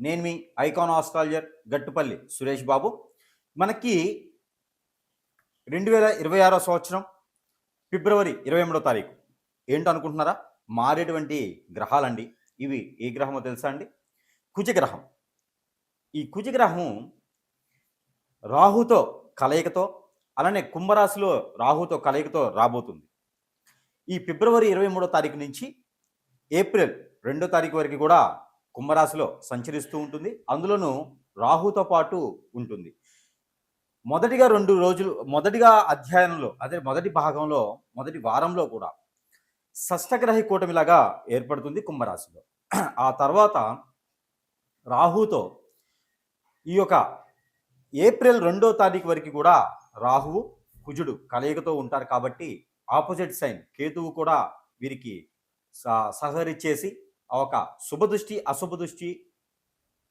నేను మీ icon astrologer Gattupalli Suresh Babu. మనకి రెండు వేల ఇరవై ఆరో సంవత్సరం ఫిబ్రవరి ఇరవై మూడో తారీఖు. ఏంటో అనుకుంటున్నారా మారేటువంటి గ్రహాలండి. ఇవి ఏ గ్రహమో తెలుసా అండి? కుజగ్రహం. ఈ కుజగ్రహం రాహుతో కలయికతో అలానే కుంభరాశిలో రాహుతో కలయికతో రాబోతుంది. ఈ ఫిబ్రవరి ఇరవై మూడో తారీఖు నుంచి ఏప్రిల్ రెండో తారీఖు వరకు కూడా కుంభరాశిలో సంచరిస్తూ ఉంటుంది. అందులోనూ రాహుతో పాటు ఉంటుంది. మొదటిగా రెండు రోజులు మొదటిగా అధ్యయనంలో అదే మొదటి భాగంలో మొదటి వారంలో కూడా షష్టగ్రహి కూటమిలాగా ఏర్పడుతుంది కుంభరాశిలో. ఆ తర్వాత రాహుతో ఈ యొక్క ఏప్రిల్ రెండో తారీఖు వరకు కూడా రాహువు కుజుడు కలయికతో ఉంటారు కాబట్టి ఆపోజిట్ సైన్ కేతువు కూడా వీరికి స- సహకరించేసి ఒక శుభదృష్టి అశుభ దృష్టి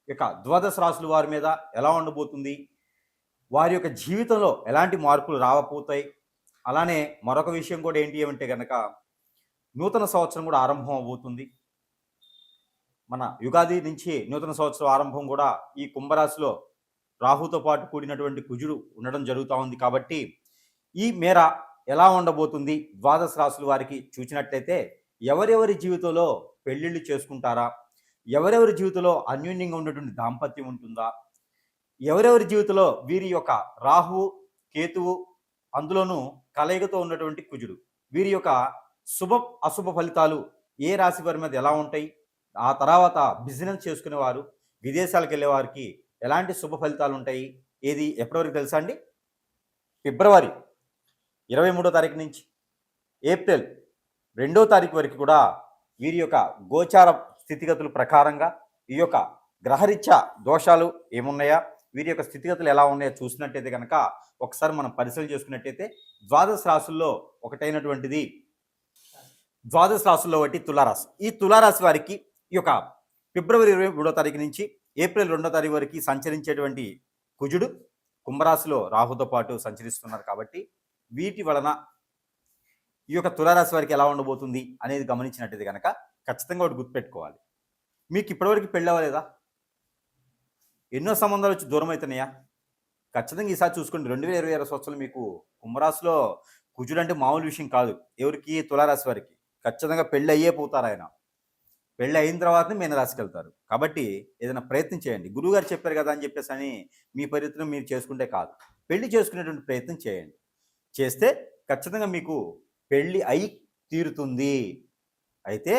ఇక ద్వాదశ రాశుల వారి మీద ఎలా ఉండబోతుంది? వారి యొక్క జీవితంలో ఎలాంటి మార్పులు రాకపోతాయి? అలానే మరొక విషయం కూడా ఏంటి అంటే కనుక నూతన సంవత్సరం కూడా ఆరంభం అవబోతుంది మన యుగాది నుంచి నూతన సంవత్సరం ఆరంభం కూడా ఈ కుంభరాశిలో రాహుతో పాటు కూడినటువంటి కుజుడు ఉండడం జరుగుతూ ఉంది కాబట్టి ఈ మేర ఎలా ఉండబోతుంది? ద్వాదశ రాశుల వారికి చూచినట్లయితే ఎవరెవరి జీవితంలో పెళ్ళిళ్ళు చేసుకుంటారా? ఎవరెవరి జీవితంలో అన్యోన్యంగా ఉన్నటువంటి దాంపత్యం ఉంటుందా? ఎవరెవరి జీవితంలో వీరి యొక్క రాహువు కేతువు అందులోనూ కలయికతో ఉన్నటువంటి కుజుడు. వీరి యొక్క శుభ అశుభ ఫలితాలు ఏ రాశి వారి మీద ఎలా ఉంటాయి? ఆ తర్వాత బిజినెస్ చేసుకునేవారు విదేశాలకు వెళ్ళే వారికి ఎలాంటి శుభ ఫలితాలు ఉంటాయి? ఏది ఎప్పటివరకు తెలుసా అండి? ఫిబ్రవరి ఇరవై మూడో తారీఖు నుంచి ఏప్రిల్ రెండో తారీఖు వరకు కూడా వీరి యొక్క గోచార స్థితిగతుల ప్రకారంగా ఈ యొక్క గ్రహరీత్యా దోషాలు ఏమున్నాయా వీరి యొక్క స్థితిగతులు ఎలా ఉన్నాయో చూసినట్టయితే కనుక ఒకసారి మనం పరిశీలన చేసుకున్నట్టయితే ద్వాదశ రాసుల్లో ఒకటైనటువంటిది ద్వాదశ రాసుల్లో ఒకటి తులారాశి. ఈ తులారాశి వారికి ఈ యొక్క ఫిబ్రవరి ఇరవై మూడో తారీఖు నుంచి ఏప్రిల్ రెండో తారీఖు వరకు సంచరించేటువంటి కుజుడు కుంభరాశిలో రాహుతో పాటు సంచరిస్తున్నారు కాబట్టి వీటి వలన ఈ యొక్క తులారాశి వారికి ఎలా ఉండబోతుంది అనేది గమనించినట్టయితే కనుక ఖచ్చితంగా ఒకటి గుర్తుపెట్టుకోవాలి. మీకు ఇప్పటివరకు పెళ్ళి అవ్వలేదా? ఎన్నో సంబంధాలు వచ్చి దూరం అవుతున్నాయా ఖచ్చితంగా ఈసారి చూసుకోండి. రెండు వేల ఇరవై ఆరు సంవత్సరాలు మీకు కుంభరాశిలో కుజుడు అంటే మామూలు విషయం కాదు. ఎవరికి? తులారాశి వారికి. ఖచ్చితంగా పెళ్ళి అయ్యే పోతారు ఆయన. పెళ్ళి అయిన తర్వాత మీనరాశికి వెళ్తారు. కాబట్టి ఏదైనా ప్రయత్నం చేయండి. గురువు గారు చెప్పారు కదా అని చెప్పేసి అని మీ ప్రయత్నం మీరు చేసుకుంటే కాదు. పెళ్ళి చేసుకునేటువంటి ప్రయత్నం చేయండి. చేస్తే ఖచ్చితంగా మీకు పెళ్ళి అయి తీరుతుంది. అయితే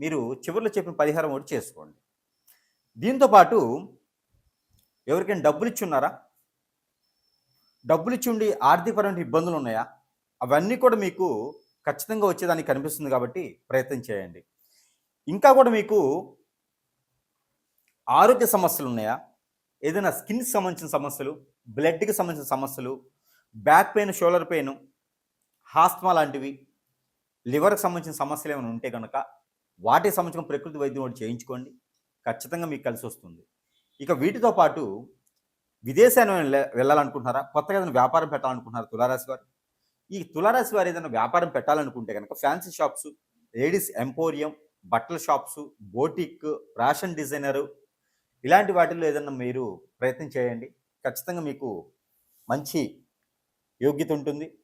మీరు చివరిలో చెప్పిన పరిహారం ఒకటి చేసుకోండి. దీంతో పాటు ఎవరికైనా డబ్బులు ఇచ్చి ఉన్నారా? డబ్బులు ఇచ్చి ఉండి ఆర్థికపరమైన ఇబ్బందులు ఉన్నాయా? అవన్నీ కూడా మీకు ఖచ్చితంగా వచ్చేదానికి కనిపిస్తుంది కాబట్టి ప్రయత్నం చేయండి. ఇంకా కూడా మీకు ఆరోగ్య సమస్యలు ఉన్నాయా? ఏదైనా స్కిన్కి సంబంధించిన సమస్యలు బ్లడ్కి సంబంధించిన సమస్యలు back pain shoulder pain asthma లాంటివి లివర్కి సంబంధించిన సమస్యలు ఏమైనా ఉంటే కనుక వాటికి సంబంధించిన ప్రకృతి వైద్యం ఒకటి చేయించుకోండి. ఖచ్చితంగా మీకు కలిసి వస్తుంది. ఇక వీటితో పాటు విదేశాన్ని వెళ్ళ- వెళ్ళాలనుకుంటున్నారా? కొత్తగా ఏదైనా వ్యాపారం పెట్టాలనుకుంటున్నారా తులారాశి వారు? ఈ తులారాశి వారు ఏదైనా వ్యాపారం పెట్టాలనుకుంటే కనుక ఫ్యాన్సీ షాప్స్ లేడీస్ ఎంపోరియం బట్టల షాప్స్ బోటిక్ ఫ్యాషన్ డిజైనరు ఇలాంటి వాటిల్లో ఏదైనా మీరు ప్రయత్నం చేయండి. ఖచ్చితంగా మీకు మంచి యోగ్యత ఉంటుంది.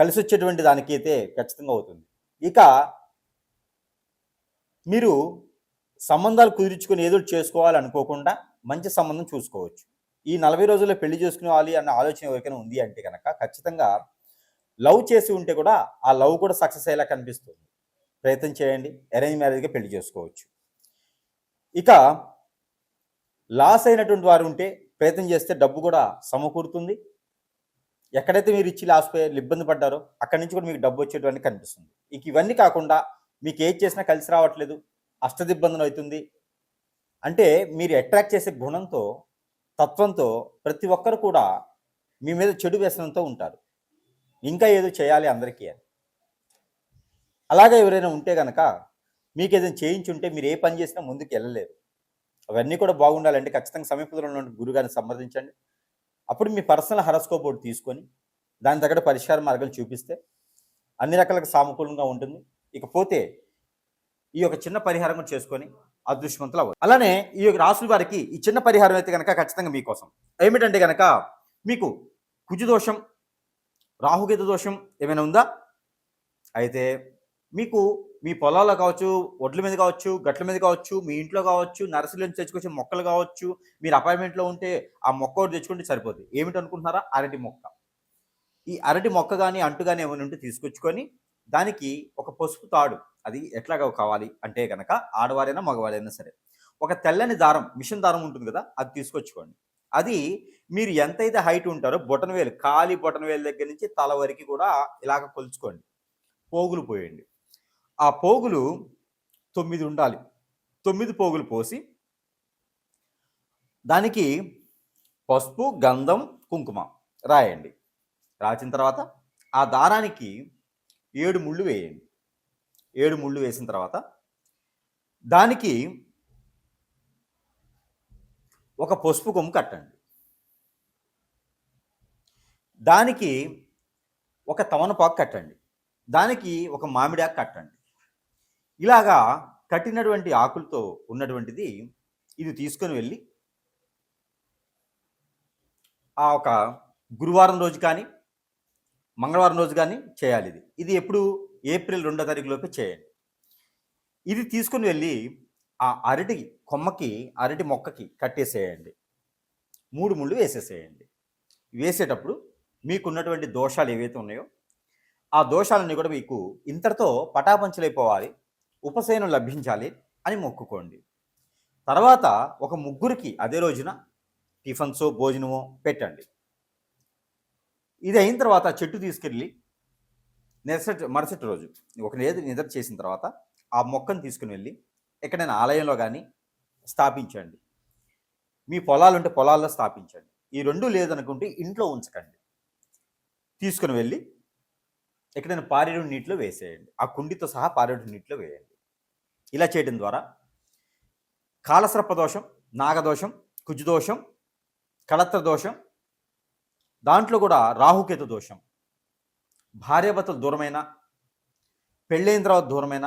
కలిసి వచ్చేటువంటి దానికి అయితే ఖచ్చితంగా అవుతుంది. ఇక మీరు సంబంధాలు కుదుర్చుకొని ఏదో చేసుకోవాలనుకోకుండా చేసుకోవాలి అనుకోకుండా మంచి సంబంధం చూసుకోవచ్చు. ఈ నలభై రోజుల్లో పెళ్ళి చేసుకునేవాలి అన్న ఆలోచన ఎవరికైనా ఉంది అంటే కనుక ఖచ్చితంగా లవ్ చేసి ఉంటే కూడా ఆ లవ్ కూడా సక్సెస్ అయ్యేలా కనిపిస్తుంది. ప్రయత్నం చేయండి. అరేంజ్ మ్యారేజ్గా పెళ్ళి చేసుకోవచ్చు. ఇక లాస్ అయినటువంటి వారు ఉంటే ప్రయత్నం చేస్తే డబ్బు కూడా సమకూరుతుంది. ఎక్కడైతే మీరు ఇచ్చి లాస్ట్ పోయి ఇబ్బంది పడ్డారో అక్కడి నుంచి కూడా మీకు డబ్బు వచ్చేటువంటి కనిపిస్తుంది. ఇక ఇవన్నీ కాకుండా మీకు ఏది చేసినా కలిసి రావట్లేదు అష్టదిబ్బందులు అవుతుంది. అంటే మీరు అట్రాక్ట్ చేసే గుణంతో తత్వంతో ప్రతి ఒక్కరు కూడా మీ మీద చెడు వ్యసనంతో ఉంటారు. ఇంకా ఏదో చేయాలి అందరికీ అని. అలాగే ఎవరైనా ఉంటే కనుక మీకు ఏదైనా చేయించుంటే మీరు ఏ పని చేసినా ముందుకు వెళ్ళలేరు. అవన్నీ కూడా బాగుండాలంటే ఖచ్చితంగా సమీపంలో ఉన్న గురుగారిని సంప్రదించండి. అప్పుడు మీ పర్సనల్ హరస్కోప్ ఒకటి తీసుకొని దాని తగ్గట్టు పరిష్కార మార్గాలు చూపిస్తే అన్ని రకాలకు సానుకూలంగా ఉంటుంది. ఇకపోతే ఈ యొక్క చిన్న పరిహారం కూడా చేసుకొని అదృష్టవంతులు అవ్వాలి అలానే ఈ యొక్క రాసుల వారికి ఈ చిన్న పరిహారం అయితే కనుక ఖచ్చితంగా మీకోసం ఏమిటంటే కనుక మీకు కుజు దోషం రాహుకేతు దోషం ఏమైనా ఉందా? అయితే మీకు మీ పొలాల్లో కావచ్చు ఒడ్ల మీద కావచ్చు గట్ల మీద కావచ్చు మీ ఇంట్లో కావచ్చు నర్సరీ నుంచి తెచ్చుకొచ్చే మొక్కలు కావచ్చు మీరు అపార్ట్మెంట్లో ఉంటే ఆ మొక్క ఒకటి తెచ్చుకుంటే సరిపోతుంది ఏమిటి అనుకుంటున్నారా? అరటి మొక్క. ఈ అరటి మొక్క కానీ అంటు కానీ ఏమైనా ఉంటే తీసుకొచ్చుకొని దానికి ఒక పసుపు తాడు అది ఎట్లాగా కావాలి అంటే కనుక ఆడవారైనా మగవారైనా సరే ఒక తెల్లని దారం మిషన్ దారం ఉంటుంది కదా అది తీసుకొచ్చుకోండి. అది మీరు ఎంతైతే హైట్ ఉంటారో బొటన వేలు ఖాళీ బొటన వేలు దగ్గర నుంచి తల వరకు కూడా ఇలాగ కొలుచుకోండి. పోగులు పోయండి. ఆ పోగులు తొమ్మిది ఉండాలి. తొమ్మిది పోగులు పోసి దానికి పసుపు గంధం కుంకుమ రాయండి. రాసిన తర్వాత ఆ దారానికి ఏడు ముళ్ళు వేయండి. ఏడు ముళ్ళు వేసిన తర్వాత దానికి ఒక పసుపు కొమ్ము కట్టండి. దానికి ఒక తమనపాకు కట్టండి. దానికి ఒక మామిడాకు కట్టండి. ఇలాగా కట్టినటువంటి ఆకులతో ఉన్నటువంటిది ఇది తీసుకొని వెళ్ళి ఆ ఒక గురువారం రోజు కానీ మంగళవారం రోజు కానీ చేయాలి ఇది. ఇది ఎప్పుడు? ఏప్రిల్ రెండో తారీఖులోపు చేయండి. ఇది తీసుకుని వెళ్ళి ఆ అరటి కొమ్మకి అరటి మొక్కకి కట్టేసేయండి. మూడు ముళ్ళు వేసేసేయండి. వేసేటప్పుడు మీకున్నటువంటి దోషాలు ఏవైతే ఉన్నాయో ఆ దోషాలన్నీ కూడా మీకు ఇంతటితో పటాపంచలైపోవాలి. ఉపశయనం లభించాలి అని మొక్కుకోండి. తర్వాత ఒక ముగ్గురికి అదే రోజున టిఫిన్సో భోజనమో పెట్టండి. ఇది అయిన తర్వాత చెట్టు తీసుకెళ్ళి నెరసటి మరుసటి రోజు ఒక లేదు నిద్ర చేసిన తర్వాత ఆ మొక్కను తీసుకుని వెళ్ళి ఎక్కడైనా ఆలయంలో కానీ స్థాపించండి. మీ పొలాలు ఉంటే పొలాల్లో స్థాపించండి. ఈ రెండు లేదనుకుంటే ఇంట్లో ఉంచకండి. తీసుకుని వెళ్ళి ఎక్కడైనా పారేడు నీటిలో వేసేయండి. ఆ కుండితో సహా పారేడు నీటిలో వేయండి. ఇలా చేయడం ద్వారా కాలసర్ప దోషం నాగదోషం కుజుదోషం కళత్ర దోషం దాంట్లో కూడా రాహుకేతు దోషం భార్యాభర్తలు దూరమైన పెళ్ళైన తర్వాత దూరమైన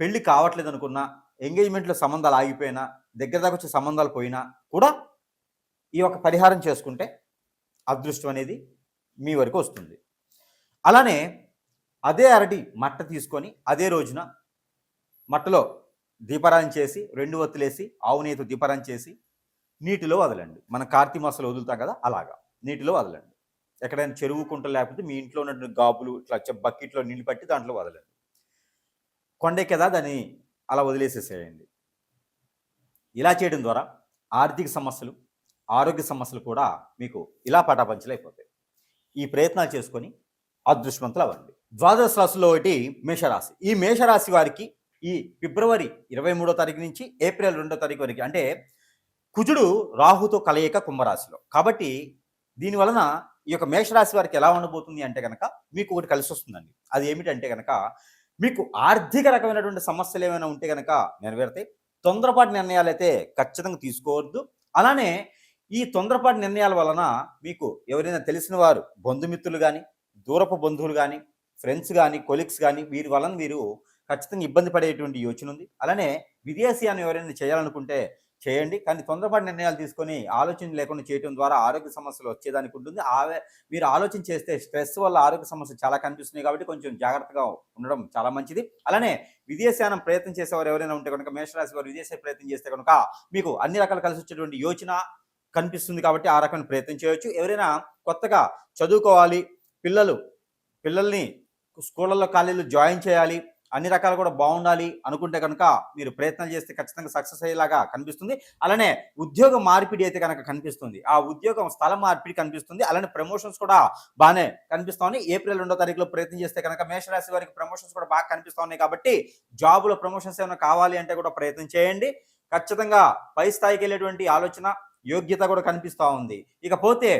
పెళ్ళి కావట్లేదు అనుకున్నా ఎంగేజ్మెంట్లో సంబంధాలు ఆగిపోయినా దగ్గర దాకా వచ్చే సంబంధాలు పోయినా కూడా ఈ యొక్క పరిహారం చేసుకుంటే అదృష్టం అనేది మీ వరకు వస్తుంది. అలానే అదే అరటి మట్ట తీసుకొని అదే రోజున మట్టలో దీపారాధన చేసి రెండు ఒత్తులేసి ఆవు దీపారాధన చేసి నీటిలో వదలండి. మన కార్తీక మాసంలో వదులుతాం కదా అలాగా. నీటిలో వదలండి. ఎక్కడైనా చెరువు కుంట లేకపోతే మీ ఇంట్లో ఉన్న గాబులు ఇట్లా బకెట్లో నీళ్ళు పట్టి దాంట్లో వదలండి. కొండే కదా దాన్ని అలా వదిలేసేసేయండి. ఇలా చేయడం ద్వారా ఆర్థిక సమస్యలు ఆరోగ్య సమస్యలు కూడా మీకు ఇలా పటాపంచలైపోతాయి. ఈ ప్రయత్నాలు చేసుకొని అదృష్టవంతులు అవ్వండి ద్వాదశ రాశిలో ఒకటి మేషరాశి. ఈ మేషరాశి వారికి ఈ ఫిబ్రవరి ఇరవై మూడో తారీఖు నుంచి ఏప్రిల్ రెండో తారీఖు వరకు అంటే కుజుడు రాహుతో కలయిక కుంభరాశిలో. కాబట్టి దీని వలన ఈ యొక్క మేషరాశి వారికి ఎలా ఉండబోతుంది అంటే కనుక మీకు ఒకటి కలిసి వస్తుందండి. అది ఏమిటంటే కనుక మీకు ఆర్థిక రకమైనటువంటి సమస్యలు ఏమైనా ఉంటే కనుక నెరవేరుతాయి తొందరపాటు నిర్ణయాలు అయితే ఖచ్చితంగా తీసుకోవద్దు. అలానే ఈ తొందరపాటు నిర్ణయాల వలన మీకు ఎవరైనా తెలిసిన వారు బంధుమిత్రులు కానీ దూరపు బంధువులు కానీ ఫ్రెండ్స్ కానీ కొలీగ్స్ కానీ వీరి వలన వీరు ఖచ్చితంగా ఇబ్బంది పడేటువంటి యోచన ఉంది. అలానే విదేశీయాన్ని ఎవరైనా చేయాలనుకుంటే చేయండి. కానీ తొందరపాటు నిర్ణయాలు తీసుకొని ఆలోచన లేకుండా చేయడం ద్వారా ఆరోగ్య సమస్యలు వచ్చేదానికి ఉంటుంది. ఆవే మీరు ఆలోచన చేస్తే స్ట్రెస్ వల్ల ఆరోగ్య సమస్యలు చాలా కనిపిస్తున్నాయి కాబట్టి కొంచెం జాగ్రత్తగా ఉండడం చాలా మంచిది. అలానే విదేశానం ప్రయత్నం చేసేవారు ఎవరైనా ఉంటే కనుక మేషరాశి వారు విదేశీ ప్రయత్నం చేస్తే కనుక మీకు అన్ని రకాల కలిసి వచ్చేటువంటి యోచన కనిపిస్తుంది కాబట్టి ఆ రకమైన ప్రయత్నం చేయొచ్చు. ఎవరైనా కొత్తగా చదువుకోవాలి పిల్లలు పిల్లల్ని స్కూళ్ళల్లో కాలేజీలో జాయిన్ చేయాలి. అన్ని రకాలు కూడా బాగుండాలి అనుకుంటే కనుక మీరు ప్రయత్నం చేస్తే ఖచ్చితంగా సక్సెస్ అయ్యేలాగా కనిపిస్తుంది. అలానే ఉద్యోగ మార్పిడి అయితే కనుక కనిపిస్తుంది. ఆ ఉద్యోగం స్థల మార్పిడి కనిపిస్తుంది. అలానే ప్రమోషన్స్ కూడా బాగానే కనిపిస్తా ఉన్నాయి. ఏప్రిల్ రెండో తారీఖులో ప్రయత్నం చేస్తే కనుక మేషరాశి వారికి ప్రమోషన్స్ కూడా బాగా కనిపిస్తా ఉన్నాయి కాబట్టి జాబులో ప్రమోషన్స్ ఏమైనా కావాలి అంటే కూడా ప్రయత్నం చేయండి. ఖచ్చితంగా పై స్థాయికి వెళ్ళేటువంటి ఆలోచన యోగ్యత కూడా కనిపిస్తూ ఉంది. ఇకపోతే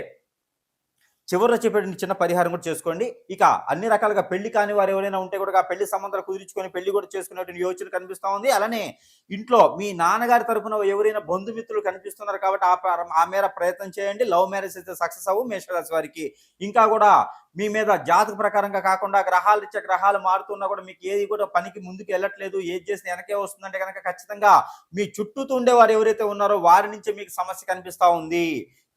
చివరిలో చెప్పేటువంటి చిన్న పరిహారం కూడా చేసుకోండి. ఇక అన్ని రకాలుగా పెళ్ళి కాని వారు ఎవరైనా ఉంటే కూడా ఆ పెళ్ళి సంబంధాలు కుదిరించుకొని పెళ్ళి కూడా చేసుకునేటువంటి యోచన కనిపిస్తూ ఉంది. అలానే ఇంట్లో మీ నాన్నగారి తరపున ఎవరైనా బంధుమిత్రులు కనిపిస్తున్నారు కాబట్టి ఆ ఆ మేర ప్రయత్నం చేయండి. లవ్ మ్యారేజ్ అయితే సక్సెస్ అవ్వు మేషరాశి వారికి. ఇంకా కూడా మీ మీద జాతక ప్రకారంగా కాకుండా గ్రహాలు ఇచ్చే గ్రహాలు మారుతున్నా కూడా మీకు ఏది కూడా పనికి ముందుకు వెళ్ళట్లేదు. ఏది చేసిన వెనకే వస్తుందంటే కనుక ఖచ్చితంగా మీ చుట్టూతో ఉండేవారు ఎవరైతే ఉన్నారో వారి నుంచి మీకు సమస్య కనిపిస్తూ ఉంది.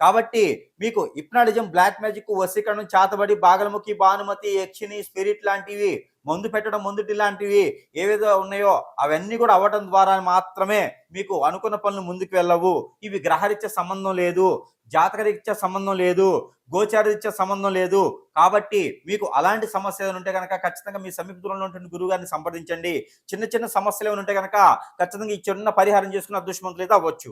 కాబట్టి మీకు ఇప్నాడిజం బ్లాక్ మ్యాజిక్ వశీకరణం చాతబడి బాగలముఖి భానుమతి యక్షిని స్పిరిట్ లాంటివి మందు పెట్టడం మందుటి లాంటివి ఏవేదో ఉన్నాయో అవన్నీ కూడా అవ్వడం ద్వారా మాత్రమే మీకు అనుకున్న పనులు ముందుకు వెళ్ళవు. ఇవి గ్రహరీత్యా సంబంధం లేదు జాతకరీత్యా సంబంధం లేదు గోచారరీత్యా సంబంధం లేదు. కాబట్టి మీకు అలాంటి సమస్య ఏమైనా ఉంటే కనుక ఖచ్చితంగా మీ సమీప దూరంలో ఉంటుంది గురువుగారిని సంప్రదించండి. చిన్న చిన్న సమస్యలు ఏమైనా ఉంటే కనుక ఖచ్చితంగా ఈ చిన్న పరిహారం చేసుకున్న అదృష్టవంతులైతే అవ్వచ్చు.